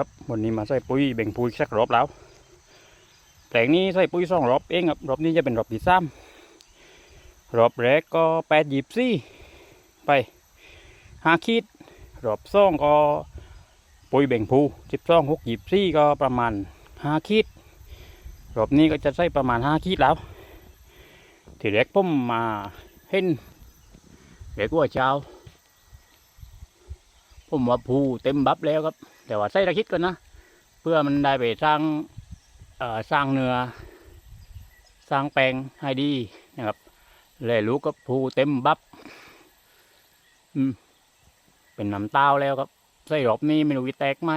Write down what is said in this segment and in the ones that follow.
ครับวันนี้มาใส่ปุ๋ยแบ่งปุ๋ยสักรอบแล้วแปลงนี้ใส่ปุ๋ยสองรอบเองครับรอบนี้จะเป็นรอบที่สามรอบแรกก็แปดหยิบซี่ไปห้าขีดรอบสองก็ปุ๋ยแบ่งผูสิบสองหกหยิบซี่ก็ประมาณห้าขีดรอบนี้ก็จะใส่ประมาณห้าขีดแล้วทีแรกผมมาเห็นเด็กว่าเช้าผมว่าผูเต็มบับแล้วครับ แต่ว่าใส่ตะคิดก่อนนะ เพื่อมันได้ไปสร้างสร้างเนื้อ สร้างแปลงให้ดีนะครับเลยลูกก็ผูเต็มบับอืมเป็นน้ำเต้าแล้วครับใส่รอบนี้ไม่รู้จะแตกไหม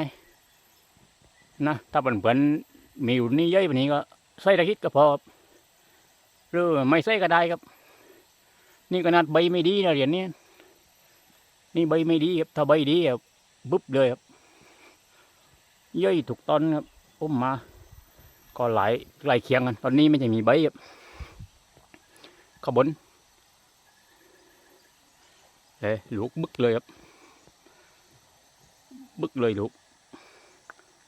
นะถ้าเพื่อนๆมีอยู่นี่เยอะแบบนี้ก็ใส่ตะคิดก็พอหรือไม่ใส่ก็ได้ครับ นี่ขนาดใบไม่ดีนะเหรียญนี้นี่ใบไม่ดีครับถ้าใบดีอะบึ๊บเลยครับ ย่อยถูกต้นครับผมมา ก็หลายหลายเคียงกัน ตอนนี้ไม่ใช่มีใบครับขางบนเลยลูกบึกเลยครับ บึกเลยลูก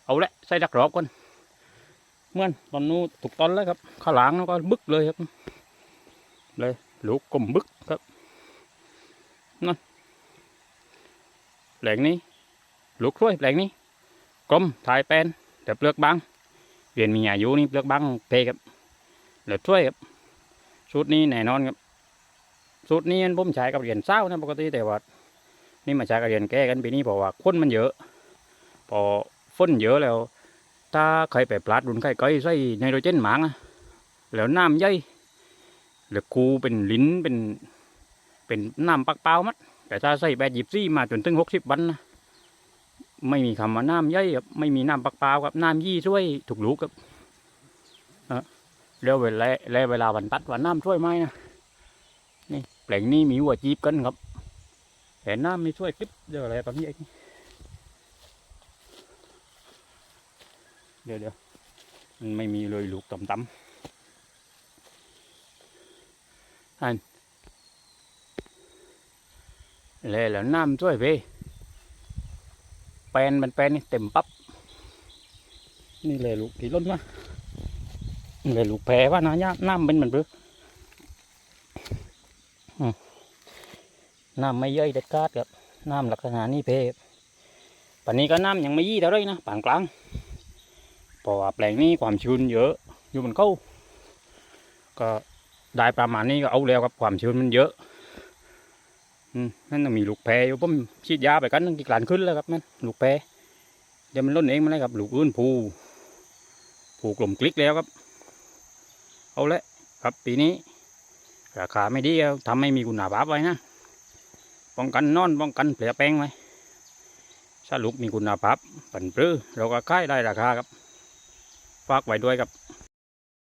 เอาละใส่ดักรอบก่อนเมื่อนตอนนู้นถูกต้นแล้วครับ ข้างหลังแล้วก็บึกเลยครับ เลยลูกกลมบึกครับนั่นแปลงนี้ลูกช่วยแปลงนี้ กลมถ่ายแปลนแต่เปลือกบางเรียนมีอายุนี่เปลือกบางเทครับแล้วช่วยครับสูตรนี้แน่นอนครับสูตรนี้ผมใช้กับเหรียนเศร้านะปกติแต่ว่านี่มาใช้กับเหรียนแก้กันปีนี้เพราะว่าคนมันเยอะ พอฝนเยอะแล้ว ถ้าใครไปปลาดรุนใครก็ใส่ไนโตรเจนหมางแล้วน้ำย่อยแล้วคูเป็นลิ้นเป็นเป็นน้ำปักเปล่ามัดแต่ถ้าใส่แปดหยิบซี่มาจนถึงหกสิบวันนะ ไม่มีคำว่าน้ำย่อยครับไม่มีน้ำปักเปล่าครับน้ำยี่ช่วยถูกลูกครับอะแล้วเวลาแล้วเวลาวันตัดว่าน้ำช่วยไหมนะนี่แปลงนี้มีหัวจีบกันครับแต่น้ำไม่ช่วยคลิปเดี๋ยวอะไรแบบนี้อีกเดี๋ยวเดี๋ยวมันไม่มีเลยลูกต่ำๆอันแล้วน้ำช่วยไป แปลนมันแปลนนี่เต็มปับ๊บนี่เลยลูกที่ล้นมาเลยลูกแพรว่านะยน้ำเป็นเหมือนเพื่อน้ำไม่เย่อยเด็ดขาดครับน้ำลักษณะนี้เพรับปันนี้ก็น้ำยังไม่ยี่เท่าไรนะปานกลางเพราะว่าแปลงนี้ความชื้นเยอะ อยู่บนเขาก็ได้ประมาณนี้ก็เอาแล้วครับความชื้นมันเยอะ นั่นนะมีลูกแพรอยู่ผมฉีดยาไปกันนึงกี่กลานขึ้นแล้วครับนั่นลูกแพรเดี๋ยวมันล้นเองมาเลยครับ ลูกอื่นผูผูกลมกลิกแล้วครับ เอาละครับปีนี้ ราคาไม่ดีครับทำให้มีคุณภาพไว้นะป้องกันนอนป้องกันเปลือแป้งไว้ถ้าลูกมีคุณภาพปันปรื้อเราก็ขายได้ราคาครับ ฝากไว้ด้วยครับ